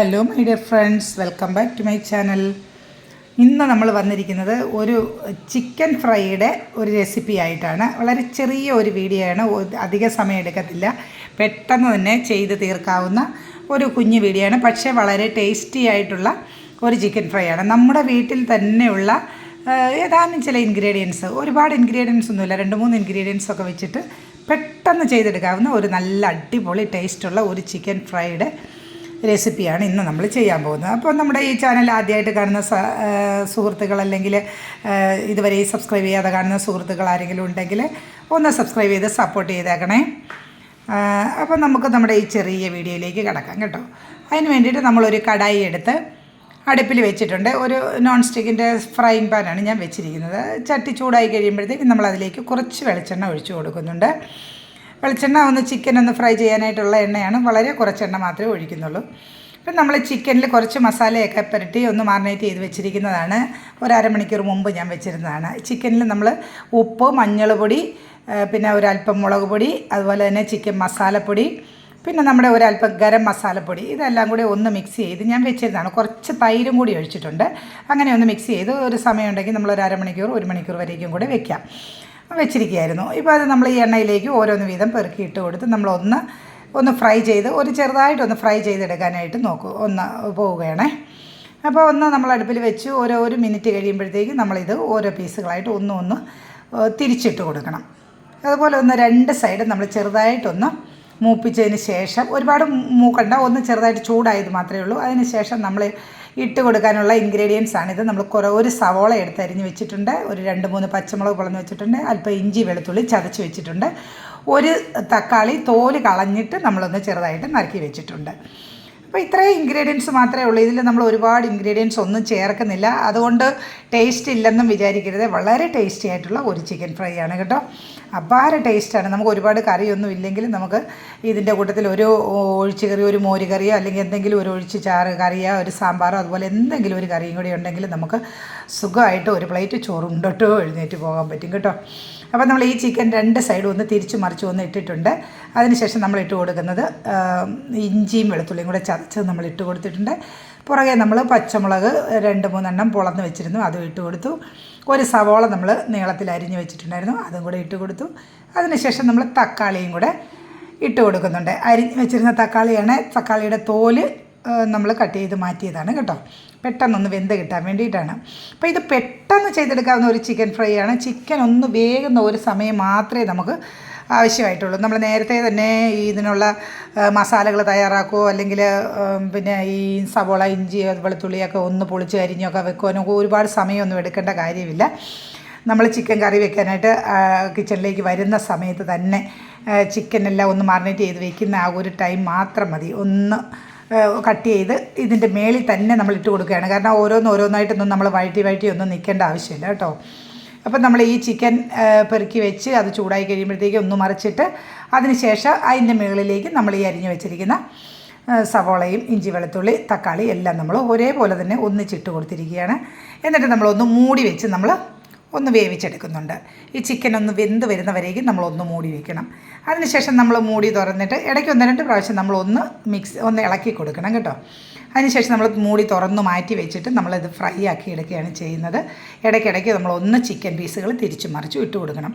Hello my dear friends welcome back to my channel ഇന്ന് നമ്മൾ വന്നിരിക്കുന്നത് ഒരു ചിക്കൻ ഫ്രൈയുടെ ഒരു റെസിപ്പി ആയിട്ടാണ്. വളരെ ചെറിയ ഒരു വീഡിയോ ആണ്. അധിക സമയം എടുക്കത്തില്ല. പെട്ടെന്ന് തന്നെ ചെയ്ത് തീർക്കാവുന്ന ഒരു കുഞ്ഞു വീഡിയോ ആണ്. പക്ഷേ വളരെ ടേസ്റ്റി ആയിട്ടുള്ള ഒരു ചിക്കൻ ഫ്രൈ ആണ്. നമ്മുടെ വീട്ടിൽ തന്നെയുള്ള ഏതാനും ചില ഇൻഗ്രീഡിയൻസ് ഒരുപാട് ഇൻഗ്രീഡിയൻസ് ഒന്നുമില്ല. രണ്ട് മൂന്ന് ഇൻഗ്രീഡിയൻസ് ഒക്കെ വെച്ചിട്ട് പെട്ടെന്ന് ചെയ്തെടുക്കാവുന്ന ഒരു നല്ല അടിപൊളി ടേസ്റ്റുള്ള ഒരു ചിക്കൻ ഫ്രൈയുടെ റെസിപ്പിയാണ് ഇന്ന് നമ്മൾ ചെയ്യാൻ പോകുന്നത്. അപ്പോൾ നമ്മുടെ ഈ ചാനൽ ആദ്യമായിട്ട് കാണുന്ന സുഹൃത്തുക്കൾ അല്ലെങ്കിൽ ഇതുവരെ ഈ സബ്സ്ക്രൈബ് ചെയ്യാതെ കാണുന്ന സുഹൃത്തുക്കൾ ആരെങ്കിലും ഉണ്ടെങ്കിൽ ഒന്ന് സബ്സ്ക്രൈബ് ചെയ്ത് സപ്പോർട്ട് ചെയ്തേക്കണേ. അപ്പോൾ നമുക്ക് നമ്മുടെ ഈ ചെറിയ വീഡിയോയിലേക്ക് കിടക്കാം കേട്ടോ. അതിന് വേണ്ടിയിട്ട് നമ്മളൊരു കടായി എടുത്ത് അടുപ്പിൽ വെച്ചിട്ടുണ്ട്. ഒരു നോൺ സ്റ്റിക്കിന്റെ ഫ്രൈയിങ് പാനാണ് ഞാൻ വെച്ചിരിക്കുന്നത്. ചട്ടി ചൂടായി കഴിയുമ്പോഴത്തേക്കും നമ്മളതിലേക്ക് കുറച്ച് വെളിച്ചെണ്ണ ഒഴിച്ചു കൊടുക്കുന്നുണ്ട്. വെളിച്ചെണ്ണ ഒന്ന് ചിക്കൻ ഒന്ന് ഫ്രൈ ചെയ്യാനായിട്ടുള്ള എണ്ണയാണ്. വളരെ കുറച്ച് എണ്ണ മാത്രമേ ഒഴിക്കുന്നുള്ളൂ. ഇപ്പം നമ്മൾ ചിക്കനിൽ കുറച്ച് മസാലയൊക്കെ പുരട്ടി ഒന്ന് മാറിനേറ്റ് ചെയ്ത് വെച്ചിരിക്കുന്നതാണ്. ഒരു മുമ്പ് ഞാൻ വെച്ചിരുന്നതാണ്. ചിക്കനിൽ നമ്മൾ ഉപ്പ് മഞ്ഞൾപ്പൊടി പിന്നെ ഒരല്പം മുളക് പൊടി അതുപോലെ തന്നെ ചിക്കൻ മസാലപ്പൊടി പിന്നെ നമ്മുടെ ഒരല്പം ഗരം മസാലപ്പൊടി ഇതെല്ലാം കൂടി ഒന്ന് മിക്സ് ചെയ്ത് ഞാൻ വെച്ചിരുന്നതാണ്. കുറച്ച് തൈരും കൂടി ഒഴിച്ചിട്ടുണ്ട്. അങ്ങനെ ഒന്ന് മിക്സ് ചെയ്ത് ഒരു സമയമുണ്ടെങ്കിൽ നമ്മൾ ഒരു അരമണിക്കൂർ ഒരു മണിക്കൂർ വരേക്കും കൂടി വെക്കാം. വെച്ചിരിക്കുകയായിരുന്നു. ഇപ്പോൾ അത് നമ്മൾ ഈ എണ്ണയിലേക്ക് ഓരോന്ന് വീതം പെറുക്കി ഇട്ട് കൊടുത്ത് നമ്മളൊന്ന് ഒന്ന് ഫ്രൈ ചെയ്ത് ഒരു ചെറുതായിട്ടൊന്ന് ഫ്രൈ ചെയ്തെടുക്കാനായിട്ട് നോക്കൂ. ഒന്ന് പോവുകയാണേ. അപ്പോൾ ഒന്ന് നമ്മൾ അടുപ്പിൽ വെച്ച് ഓരോ ഒരു മിനിറ്റ് കഴിയുമ്പോഴത്തേക്കും നമ്മളിത് ഓരോ പീസുകളായിട്ട് ഒന്നും ഒന്ന് തിരിച്ചിട്ട് കൊടുക്കണം. അതുപോലെ ഒന്ന് രണ്ട് സൈഡും നമ്മൾ ചെറുതായിട്ടൊന്ന് മൂപ്പിച്ചതിന് ശേഷം ഒരുപാട് മൂക്കണ്ട ഒന്ന് ചെറുതായിട്ട് ചൂടായത് മാത്രമേ ഉള്ളൂ. അതിന് ശേഷം നമ്മൾ ഇട്ട് കൊടുക്കാനുള്ള ഇൻഗ്രീഡിയൻസ് ആണിത്. നമ്മൾ കുറേ ഒരു സവോള എടുത്ത് അരിഞ്ഞ് വെച്ചിട്ടുണ്ട്. ഒരു രണ്ട് മൂന്ന് പച്ചമുളക് പൊളന്ന് വെച്ചിട്ടുണ്ട്. അല്പം ഇഞ്ചി വെളുത്തുള്ളി ചതച്ച് വെച്ചിട്ടുണ്ട്. ഒരു തക്കാളി തോൽ കളഞ്ഞിട്ട് നമ്മളൊന്ന് ചെറുതായിട്ട് നറുക്കി വെച്ചിട്ടുണ്ട്. അപ്പോൾ ഇത്രയും ഇൻഗ്രീഡിയൻസ് മാത്രമേ ഉള്ളൂ. ഇതിൽ നമ്മൾ ഒരുപാട് ഇൻഗ്രീഡിയൻസ് ഒന്നും ചേർക്കുന്നില്ല. അതുകൊണ്ട് ടേസ്റ്റ് ഇല്ലെന്നും വിചാരിക്കരുത്. വളരെ ടേസ്റ്റി ആയിട്ടുള്ള ഒരു ചിക്കൻ ഫ്രൈ ആണ് കേട്ടോ. അപാര ടേസ്റ്റാണ് നമുക്ക് ഒരുപാട് കറിയൊന്നും ഇല്ലെങ്കിലും നമുക്ക് ഇതിന്റെ കൂട്ടത്തിൽ ഒരു ഒഴിച്ച് കറി ഒരു മോര് കറിയോ അല്ലെങ്കിൽ എന്തെങ്കിലും ഒരു ഒഴിച്ച് ചാറ് കറിയോ ഒരു സാമ്പാറോ അതുപോലെ എന്തെങ്കിലും ഒരു കറിയും കൂടി ഉണ്ടെങ്കിൽ നമുക്ക് സുഖമായിട്ട് ഒരു പ്ലേറ്റ് ചോറുണ്ടോട്ടോ എഴുന്നേറ്റ് പോകാൻ പറ്റും കേട്ടോ. അപ്പോൾ നമ്മൾ ഈ ചിക്കൻ രണ്ട് സൈഡും ഒന്ന് തിരിച്ചു മറിച്ചു ഒന്ന് ഇട്ടിട്ടുണ്ട്. അതിനുശേഷം നമ്മൾ ഇട്ട് കൊടുക്കുന്നത് ഇഞ്ചിയും വെളുത്തുള്ളിയും കൂടെ ചതച്ച് നമ്മൾ ഇട്ട് കൊടുത്തിട്ടുണ്ട്. പുറകെ നമ്മൾ പച്ചമുളക് രണ്ട് മൂന്നെണ്ണം പൊളന്ന് വെച്ചിരുന്നു അതും ഇട്ട് കൊടുത്തു. ഒരു സവോള നമ്മൾ നീളത്തിൽ അരിഞ്ഞ് വെച്ചിട്ടുണ്ടായിരുന്നു അതും കൂടെ ഇട്ട് കൊടുത്തു. അതിനുശേഷം നമ്മൾ തക്കാളിയും കൂടെ ഇട്ട് കൊടുക്കുന്നുണ്ട്. അരിഞ്ഞ് വെച്ചിരുന്ന തക്കാളിയാണ് തക്കാളിയുടെ തോൽ നമ്മൾ കട്ട് ചെയ്ത് മാറ്റിയതാണ് കേട്ടോ. പെട്ടെന്നൊന്ന് വെന്ത് കിട്ടാൻ വേണ്ടിയിട്ടാണ്. അപ്പോൾ ഇത് പെട്ടെന്ന് ചെയ്തെടുക്കാവുന്ന ഒരു ചിക്കൻ ഫ്രൈ ആണ്. ചിക്കൻ ഒന്ന് വേകുന്ന ഒരു സമയം മാത്രമേ നമുക്ക് ആവശ്യമായിട്ടുള്ളൂ. നമ്മൾ നേരത്തെ തന്നെ ഇതിനുള്ള മസാലകൾ തയ്യാറാക്കുകയോ അല്ലെങ്കിൽ പിന്നെ ഈ സവോള ഇഞ്ചി വെളുത്തുള്ളിയൊക്കെ ഒന്ന് പൊളിച്ച് അരിഞ്ഞൊക്കെ വെക്കുവാനോ ഒരുപാട് സമയമൊന്നും എടുക്കേണ്ട കാര്യമില്ല. നമ്മൾ ചിക്കൻ കറി വെക്കാനായിട്ട് കിച്ചണിലേക്ക് വരുന്ന സമയത്ത് തന്നെ ചിക്കനെല്ലാം ഒന്ന് മാറിനേറ്റ് ചെയ്ത് വെക്കുന്ന ആ ഒരു ടൈം മാത്രം മതി. ഒന്ന് കട്ട് ചെയ്ത് ഇതിന്റെ മേളിൽ തന്നെ നമ്മൾ ഇട്ട് കൊടുക്കുകയാണ്. കാരണം ഓരോന്ന് ഓരോന്നായിട്ടൊന്നും നമ്മൾ വഴറ്റി വഴറ്റി ഒന്നും നിൽക്കേണ്ട ആവശ്യമില്ല കേട്ടോ. അപ്പം നമ്മൾ ഈ ചിക്കൻ പെറുക്കി വെച്ച് അത് ചൂടായി കഴിയുമ്പോഴത്തേക്കും ഒന്ന് മറിച്ചിട്ട് അതിന് ശേഷം അതിന്റെ മുകളിലേക്ക് നമ്മൾ ഈ അരിഞ്ഞു വെച്ചിരിക്കുന്ന സവോളയും ഇഞ്ചി വെളുത്തുള്ളി തക്കാളി എല്ലാം നമ്മൾ ഒരേപോലെ തന്നെ ഒന്നിച്ചിട്ട് കൊടുത്തിരിക്കുകയാണ്. എന്നിട്ട് നമ്മളൊന്ന് മൂടി വെച്ച് നമ്മൾ ഒന്ന് വേവിച്ചെടുക്കുന്നുണ്ട്. ഈ ചിക്കൻ ഒന്ന് വെന്ത് വരുന്നവരേക്കും നമ്മളൊന്ന് മൂടി വെക്കണം. അതിനുശേഷം നമ്മൾ മൂടി തുറന്നിട്ട് ഇടയ്ക്ക് ഒന്ന് രണ്ട് പ്രാവശ്യം നമ്മളൊന്ന് മിക്സ് ഒന്ന് ഇളക്കി കൊടുക്കണം കേട്ടോ. അതിനുശേഷം നമ്മൾ മൂടി തുറന്ന് മാറ്റി വെച്ചിട്ട് നമ്മളിത് ഫ്രൈ ആക്കി എടുക്കുകയാണ് ചെയ്യുന്നത്. ഇടയ്ക്കിടയ്ക്ക് നമ്മൾ ഒന്ന് ചിക്കൻ പീസുകൾ തിരിച്ചു മറിച്ചു ഇട്ട് കൊടുക്കണം.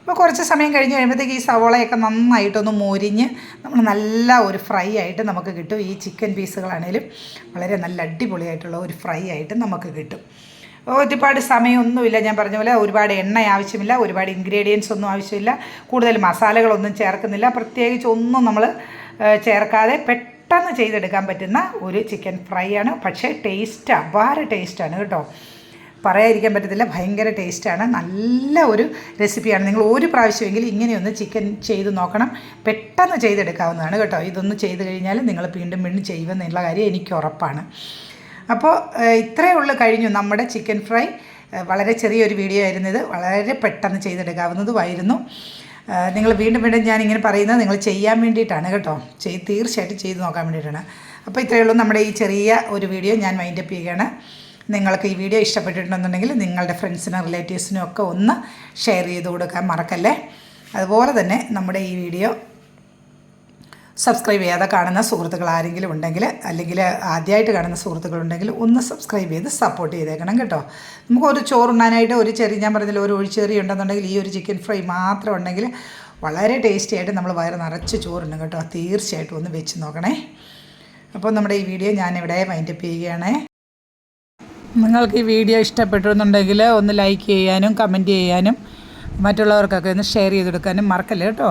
അപ്പോൾ കുറച്ച് സമയം കഴിഞ്ഞ് കഴിയുമ്പോഴത്തേക്ക് ഈ സവോളയൊക്കെ നന്നായിട്ടൊന്ന് മൊരിഞ്ഞ് നമ്മൾ നല്ല ഒരു ഫ്രൈ ആയിട്ട് നമുക്ക് കിട്ടും. ഈ ചിക്കൻ പീസുകളാണേലും വളരെ നല്ല അടിപൊളിയായിട്ടുള്ള ഒരു ഫ്രൈ ആയിട്ട് നമുക്ക് കിട്ടും. ഒരുപാട് സമയമൊന്നുമില്ല. ഞാൻ പറഞ്ഞ പോലെ ഒരുപാട് എണ്ണ ആവശ്യമില്ല ഒരുപാട് ഇൻഗ്രീഡിയൻസ് ഒന്നും ആവശ്യമില്ല കൂടുതൽ മസാലകളൊന്നും ചേർക്കുന്നില്ല. പ്രത്യേകിച്ച് ഒന്നും നമ്മൾ ചേർക്കാതെ പെട്ടെന്ന് ചെയ്തെടുക്കാൻ പറ്റുന്ന ഒരു ചിക്കൻ ഫ്രൈ ആണ്. പക്ഷേ ടേസ്റ്റ് അപാര ടേസ്റ്റാണ് കേട്ടോ. പറയാതിരിക്കാൻ പറ്റത്തില്ല ഭയങ്കര ടേസ്റ്റാണ് നല്ല ഒരു റെസിപ്പിയാണ് നിങ്ങൾ ഒരു പ്രാവശ്യമെങ്കിലും ഇങ്ങനെയൊന്ന് ചിക്കൻ ചെയ്ത് നോക്കണം. പെട്ടെന്ന് ചെയ്തെടുക്കാവുന്നതാണ് കേട്ടോ. ഇതൊന്ന് ചെയ്ത് കഴിഞ്ഞാൽ നിങ്ങൾ വീണ്ടും വീണ്ടും ചെയ്യുമെന്നുള്ള കാര്യം എനിക്ക് ഉറപ്പാണ്. അപ്പോൾ ഇത്രയേ ഉള്ളൂ കഴിഞ്ഞു നമ്മുടെ ചിക്കൻ ഫ്രൈ. വളരെ ചെറിയൊരു വീഡിയോ ആയിരുന്നു ഇത്. വളരെ പെട്ടെന്ന് ചെയ്തെടുക്കാവുന്നതുമായിരുന്നു. നിങ്ങൾ വീണ്ടും വീണ്ടും ഞാൻ ഇങ്ങനെ പറയുന്നത് നിങ്ങൾ ചെയ്യാൻ വേണ്ടിയിട്ടാണ് കേട്ടോ. ചെയ് തീർച്ചയായിട്ടും ചെയ്ത് നോക്കാൻ വേണ്ടിയിട്ടാണ്. അപ്പോൾ ഇത്രയേ ഉള്ളൂ നമ്മുടെ ഈ ചെറിയ ഒരു വീഡിയോ ഞാൻ വൈൻഡപ്പ് ചെയ്യുകയാണ്. നിങ്ങൾക്ക് ഈ വീഡിയോ ഇഷ്ടപ്പെട്ടിട്ടുണ്ടെന്നുണ്ടെങ്കിൽ നിങ്ങളുടെ ഫ്രണ്ട്സിനും റിലേറ്റീവ്സിനും ഒക്കെ ഒന്ന് ഷെയർ ചെയ്ത് കൊടുക്കാൻ മറക്കല്ലേ? അതുപോലെ തന്നെ നമ്മുടെ ഈ വീഡിയോ സബ്സ്ക്രൈബ് ചെയ്യാതെ കാണുന്ന സുഹൃത്തുക്കൾ ആരെങ്കിലും ഉണ്ടെങ്കിൽ അല്ലെങ്കിൽ ആദ്യമായിട്ട് കാണുന്ന സുഹൃത്തുക്കളുണ്ടെങ്കിൽ ഒന്ന് സബ്സ്ക്രൈബ് ചെയ്ത് സപ്പോർട്ട് ചെയ്തേക്കണം കേട്ടോ. നമുക്ക് ഒരു ചോറുണ്ണാനായിട്ട് ഒരു ചെറിയ ഞാൻ പറഞ്ഞില്ല ഒരു ഒഴിച്ചെറി ഉണ്ടെന്നുണ്ടെങ്കിൽ ഈ ഒരു ചിക്കൻ ഫ്രൈ മാത്രം ഉണ്ടെങ്കിൽ വളരെ ടേസ്റ്റി ആയിട്ട് നമ്മൾ വയറ് നിറച്ച് ചോറുണ്ട് കേട്ടോ. തീർച്ചയായിട്ടും ഒന്ന് വെച്ച് നോക്കണേ. അപ്പോൾ നമ്മുടെ ഈ വീഡിയോ ഞാനിവിടെ വൈൻഡപ്പ് ചെയ്യുകയാണേ. നിങ്ങൾക്ക് ഈ വീഡിയോ ഇഷ്ടപ്പെട്ടു എന്നുണ്ടെങ്കിൽ ഒന്ന് ലൈക്ക് ചെയ്യാനും കമന്റ് ചെയ്യാനും മറ്റുള്ളവർക്കൊക്കെ ഒന്ന് ഷെയർ ചെയ്ത് കൊടുക്കാനും മറക്കല്ലേ കേട്ടോ.